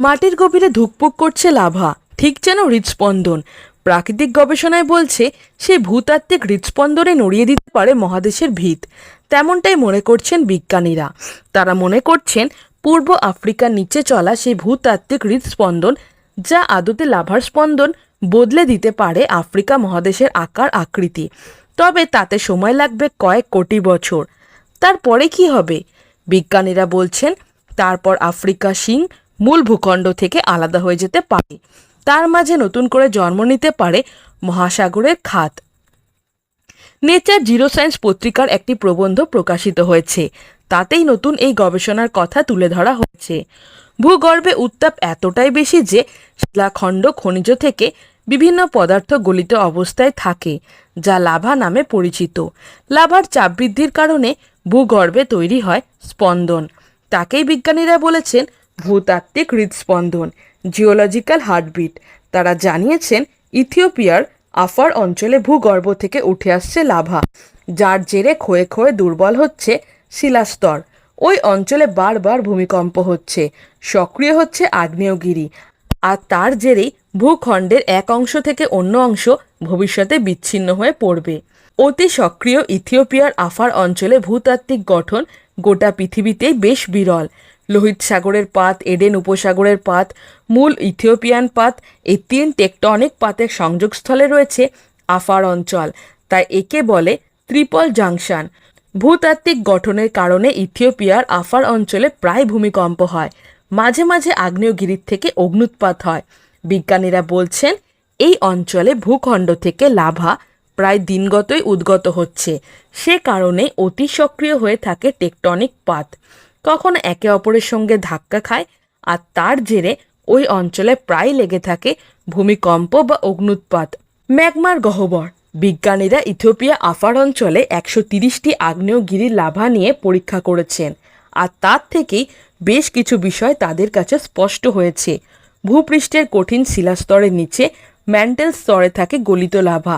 মাটির গভীরে ধুকপুক করছে লাভা, ঠিক যেন হৃদস্পন্দন। প্রাকৃতিক গবেষণায় বলছে সেই ভূতাত্ত্বিক হৃদস্পন্দনে নড়িয়ে দিতে পারে মহাদেশের ভিত। তেমনটাই মনে করছেন বিজ্ঞানীরা। তারা মনে করছেন, পূর্ব আফ্রিকার নিচে চলা সেই ভূতাত্ত্বিক হৃদস্পন্দন, যা আদতে লাভার স্পন্দন বদলে দিতে পারে আফ্রিকা মহাদেশের আকার আকৃতি। তবে তাতে সময় লাগবে কয়েক কোটি বছর। তারপরে কি হবে? বিজ্ঞানীরা বলছেন, তারপর আফ্রিকা সিং মূল ভূখণ্ড থেকে আলাদা হয়ে যেতে পারে। তার মাঝে নতুন করে জন্ম নিতে পারে মহাসাগরের খাত। নেচার জিরো সায়েন্স পত্রিকার একটি প্রবন্ধ প্রকাশিত হয়েছে। তাতেই নতুন এই গবেষণার কথা তুলে ধরা হয়েছে। ভূগর্ভে উত্তাপ এতটাই বেশি যে শিলাখণ্ড খনিজ থেকে বিভিন্ন পদার্থ গলিত অবস্থায় থাকে, যা লাভা নামে পরিচিত। লাভার চাপ বৃদ্ধির কারণে ভূগর্ভে তৈরি হয় স্পন্দন। তাকেই বিজ্ঞানীরা বলেছেন ভূতাত্ত্বিক হৃদস্পন্দন জিওলজিক্যাল হার্টবিট তারা জানিয়েছেন, ইথিওপিয়ার আফার অঞ্চলে ভূগর্ভ থেকে উঠে আসছে লাভা, যার জেরে ক্ষয়ে ক্ষয়ে দুর্বল হচ্ছে শিলাস্তর। ওই অঞ্চলে বারবার ভূমিকম্প হচ্ছে, সক্রিয় হচ্ছে আগ্নেয়গিরি, আর তার জেরেই ভূখণ্ডের এক অংশ থেকে অন্য অংশ ভবিষ্যতে বিচ্ছিন্ন হয়ে পড়বে। অতি সক্রিয় ইথিওপিয়ার আফার অঞ্চলে ভূতাত্ত্বিক গঠন গোটা পৃথিবীতেই বেশ বিরল। লোহিত সাগরের পাত, এডেন উপসাগরের পাত, মূল ইথিওপিয়ান পাত এই তিন টেকটনিক পাতের সংযোগস্থলে রয়েছে আফার অঞ্চল। তাই একে বলে ত্রিপল জাংশন। ভূতাত্ত্বিক গঠনের কারণে ইথিওপিয়ার আফার অঞ্চলে প্রায় ভূমিকম্প হয়। মাঝে মাঝে আগ্নেয়গিরির থেকে অগ্নুৎপাত হয়। বিজ্ঞানীরা বলছেন, এই অঞ্চলে ভূখণ্ড থেকে লাভা প্রায় দিনগতই উদ্গত হচ্ছে। সে কারণে অতি সক্রিয় হয়ে থাকে টেকটনিক পাত। কখনো একে অপরের সঙ্গে ধাক্কা খায় আর তার জেরে ওই অঞ্চলে প্রায় লেগে থাকে ভূমিকম্প বা অগ্নুৎপাত। ম্যাগমার গহ্বর। বিজ্ঞানীরা ইথিওপিয়া আফার অঞ্চলে একশো তিরিশটি আগ্নেয়গিরির লাভা নিয়ে পরীক্ষা করেছেন আর তার থেকেই বেশ কিছু বিষয় তাদের কাছে স্পষ্ট হয়েছে। ভূপৃষ্ঠের কঠিন শিলাস্তরের নিচে ম্যান্টেল স্তরে থাকে গলিত লাভা।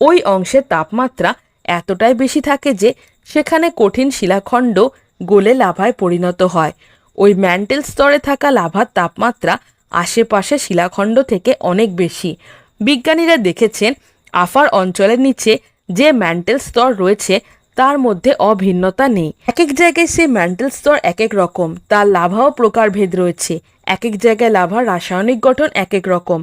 ওই অংশের তাপমাত্রা এতটাই বেশি থাকে যে সেখানে কঠিন শিলাখণ্ড গলে লাভায় পরিণত হয়। ওই ম্যান্টেল স্তরে থাকা লাভার তাপমাত্রা আশেপাশে শিলাখণ্ড থেকে অনেক বেশি। বিজ্ঞানীরা দেখেছেন, আফার অঞ্চলের নিচে যে ম্যান্টেল স্তর রয়েছে, তার মধ্যে অভিন্নতা নেই। এক এক জায়গায় সেই ম্যান্টেল স্তর এক এক রকম, তার লাভাও প্রকারভেদ রয়েছে। এক এক জায়গায় লাভার রাসায়নিক গঠন এক এক রকম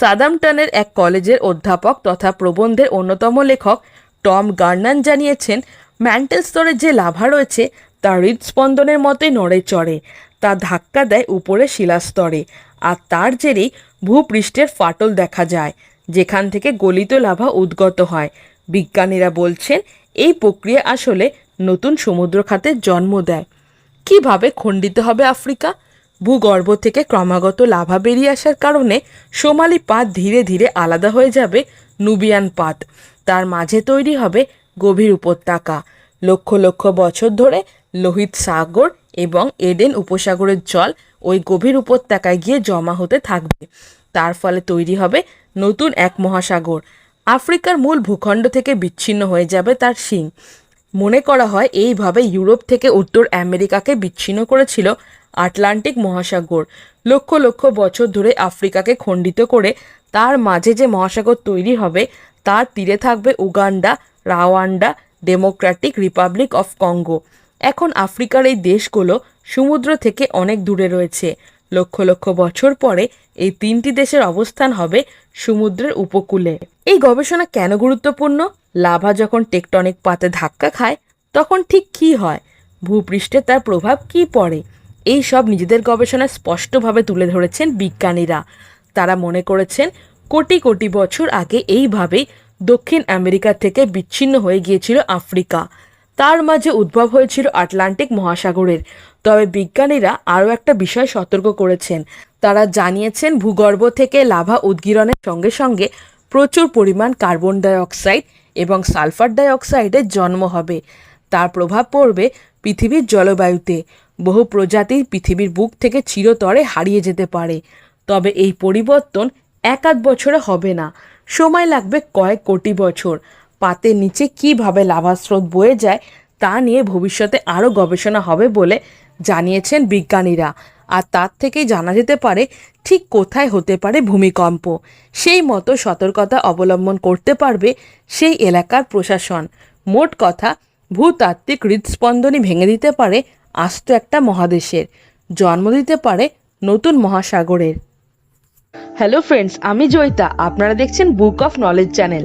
সাদামটনের এক কলেজের অধ্যাপক তথা প্রবন্ধের অন্যতম লেখক টম গার্নান জানিয়েছেন, ম্যান্টেল স্তরে যে লাভা রয়েছে তা হৃদস্পন্দনের মতোই নড়ে চড়ে। তা ধাক্কা দেয় উপরে শিলাস্তরে। আর তার জেরেই ভূপৃষ্ঠের ফাটল দেখা যায়, যেখান থেকে গলিত লাভা উদ্গত হয়। বিজ্ঞানীরা বলছেন, এই প্রক্রিয়া আসলে নতুন সমুদ্র খাতের জন্ম দেয়। কীভাবে খণ্ডিত হবে আফ্রিকা? ভূগর্ভ থেকে ক্রমাগত লাভা বেরিয়ে আসার কারণে সোমালি পাত ধীরে ধীরে আলাদা হয়ে যাবে নুবিয়ান পাত। তার মাঝে তৈরি হবে গভীর উপত্যকা। লক্ষ লক্ষ বছর ধরে লোহিত সাগর এবং এডেন উপসাগরের জল ওই গভীর উপত্যকায় গিয়ে জমা হতে থাকবে। তার ফলে তৈরি হবে নতুন এক মহাসাগর। আফ্রিকার মূল ভূখণ্ড থেকে বিচ্ছিন্ন হয়ে যাবে তার শিং। মনে করা হয় এইভাবে ইউরোপ থেকে উত্তর আমেরিকাকে বিচ্ছিন্ন করেছিল আটলান্টিক মহাসাগর। লক্ষ লক্ষ বছর ধরে আফ্রিকাকে খণ্ডিত করে তার মাঝে যে মহাসাগর তৈরি হবে, তার তীরে থাকবে Uganda, Rwanda democratic republic of Congo. এখন আফ্রিকার এই দেশগুলো সমুদ্র থেকে অনেক দূরে রয়েছে। লক্ষ লক্ষ বছর পরে এই তিনটি দেশের অবস্থান হবে সমুদ্রের উপকূলে। এই গবেষণা কেন গুরুত্বপূর্ণ? লাভা যখন টেকটনিক পাতে ধাক্কা খায়, তখন ঠিক কী হয়? ভূপৃষ্ঠে তার প্রভাব কি পড়ে? এই সব নিজেদের গবেষণায় স্পষ্টভাবে তুলে ধরেছেন বিজ্ঞানীরা। তারা মনে করেছেন, কোটি কোটি বছর আগে এইভাবেই দক্ষিণ আমেরিকা থেকে বিচ্ছিন্ন হয়ে গিয়েছিল আফ্রিকা। তার মাঝে উদ্ভব হয়েছিল আটলান্টিক মহাসাগরের। তবে বিজ্ঞানীরা আরও একটা বিষয় সতর্ক করেছেন। তারা জানিয়েছেন, ভূগর্ভ থেকে লাভা উদ্গীরণের সঙ্গে সঙ্গে প্রচুর পরিমাণ কার্বন ডাইঅক্সাইড এবং সালফার ডাইঅক্সাইডের জন্ম হবে। তার প্রভাব পড়বে পৃথিবীর জলবায়ুতে। বহু প্রজাতি পৃথিবীর বুক থেকে চিরতরে হারিয়ে যেতে পারে। তবে এই পরিবর্তন এক আধ বছরে হবে না। সময় লাগবে কয়েক কোটি বছর। পাতের নিচে কীভাবে লাভা স্রোত বয়ে যায় তা নিয়ে ভবিষ্যতে আরও গবেষণা হবে বলে জানিয়েছেন বিজ্ঞানীরা। আর তার থেকেই জানা যেতে পারে ঠিক কোথায় হতে পারে ভূমিকম্প। সেই মতো সতর্কতা অবলম্বন করতে পারবে সেই এলাকার প্রশাসন। মোট কথা, ভূতাত্ত্বিক হৃদস্পন্দনই ভেঙে দিতে পারে আস্ত একটা মহাদেশের। জন্ম দিতে পারে নতুন মহাসাগরের। হ্যালো ফ্রেন্ডস আমি জয়িতা। আপনারা দেখছেন বুক অফ নলেজ চ্যানেল